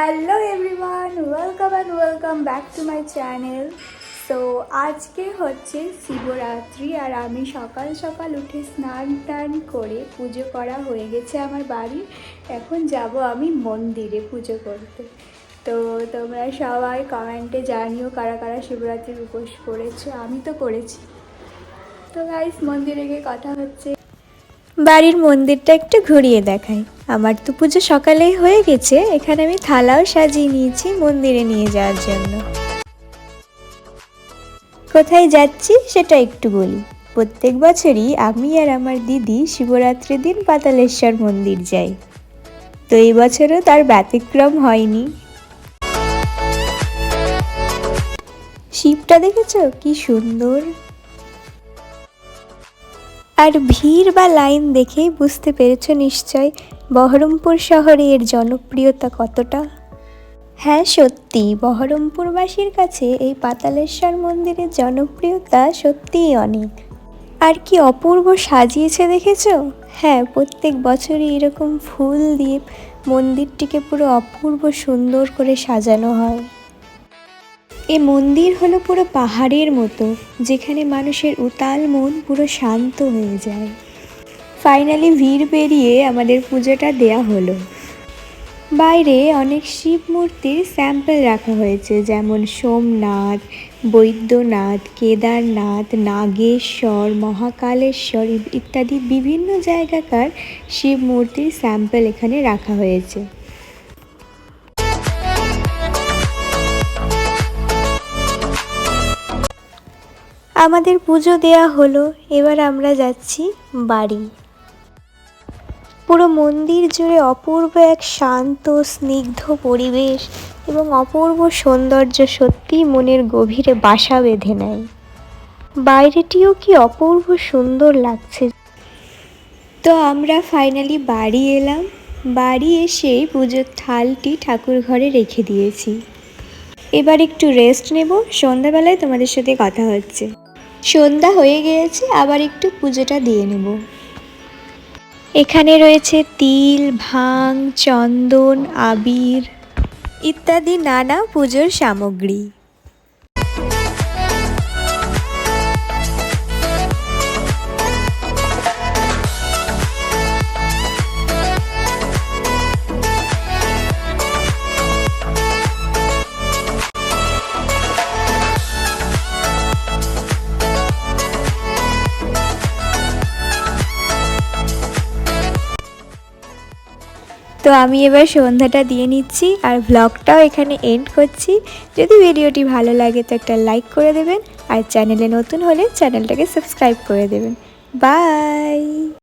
Hello everyone welcome and welcome back to my channel তো আজকে হচ্ছে শিবরাত্রি আর আমি সকাল সকাল উঠে স্নান টান করে পুজো করা হয়ে গেছে আমার বাড়ি। এখন যাব আমি মন্দিরে পুজো করতে। তো তোমরা সবাই কমেন্টে জানিও কারা কারা শিবরাত্রির উপোস করেছ। আমি তো করেছি। তো গাইস মন্দিরে গিয়ে কথা হচ্ছে। বাড়ির মন্দিরটা একটু ঘুরিয়ে দেখাই। আমার তো পুজো সকালেই হয়ে গেছে। এখানে আমি থালাও সাজিয়ে নিয়েছি মন্দিরে নিয়ে যাওয়ার জন্য। কোথায় যাচ্ছি সেটা একটু বলি। প্রত্যেক বছরই আমি আর আমার দিদি শিবরাত্রির দিন পাতালেশ্বর মন্দির যাই। তো এই বছরও তার ব্যতিক্রম হয়নি। শিবটা দেখেছ? কি সুন্দর। আর ভিড় বা লাইন দেখেই বুঝতে পেরেছ নিশ্চয় বহরমপুর শহরে এর জনপ্রিয়তা কতটা? হ্যাঁ সত্যি, বহরমপুরবাসীর কাছে এই পাতালেশ্বর মন্দিরের জনপ্রিয়তা সত্যিই অনেক। আর কি অপূর্ব সাজিয়েছে দেখেছ? হ্যাঁ প্রত্যেক বছরই এরকম ফুল দিয়ে মন্দিরটিকে পুরো অপূর্ব সুন্দর করে সাজানো হয়। এ মন্দির হলো পুরো পাহাড়ের মতো, যেখানে মানুষের উতাল মন পুরো শান্ত হয়ে যায়। ফাইনালি ভিড় পেরিয়ে আমাদের পুজোটা দেয়া হলো। বাইরে অনেক শিব মূর্তির স্যাম্পল রাখা হয়েছে, যেমন সোমনাথ, বৈদ্যনাথ, কেদারনাথ, নাগেশ্বর, মহাকালেশ্বর ইত্যাদি বিভিন্ন জায়গাকার শিব মূর্তির স্যাম্পল এখানে রাখা হয়েছে। আমাদের পুজো দেয়া হলো, এবার আমরা যাচ্ছি বাড়ি। পুরো মন্দির জুড়ে অপূর্ব এক শান্ত, স্নিগ্ধ পরিবেশ এবং অপূর্ব সৌন্দর্য সত্যিই মনের গভীরে বাসা বেঁধে নেয়। বাইরেটিও কি অপূর্ব সুন্দর লাগছে। তো আমরা ফাইনালি বাড়ি এলাম। বাড়ি এসে পুজোর থালটি ঠাকুর ঘরে রেখে দিয়েছি। এবার একটু রেস্ট নেব। সন্ধ্যাবেলায় তোমাদের সাথে কথা হচ্ছে। সন্ধ্যা হয়ে গিয়েছে, আবার একটু পুজোটা দিয়ে নেব। এখানে রয়েছে তিল ভাং চন্দন আবির ইত্যাদি নানা পুজোর সামগ্রী। তো আমি এবার সন্ধ্যাটা দিয়ে নিচ্ছি আর ব্লগটাও এখানে এন্ড করছি। যদি ভিডিওটি ভালো লাগে তো একটা লাইক করে দেবেন আর চ্যানেলে নতুন হলে চ্যানেলটাকে সাবস্ক্রাইব করে দেবেন। বাই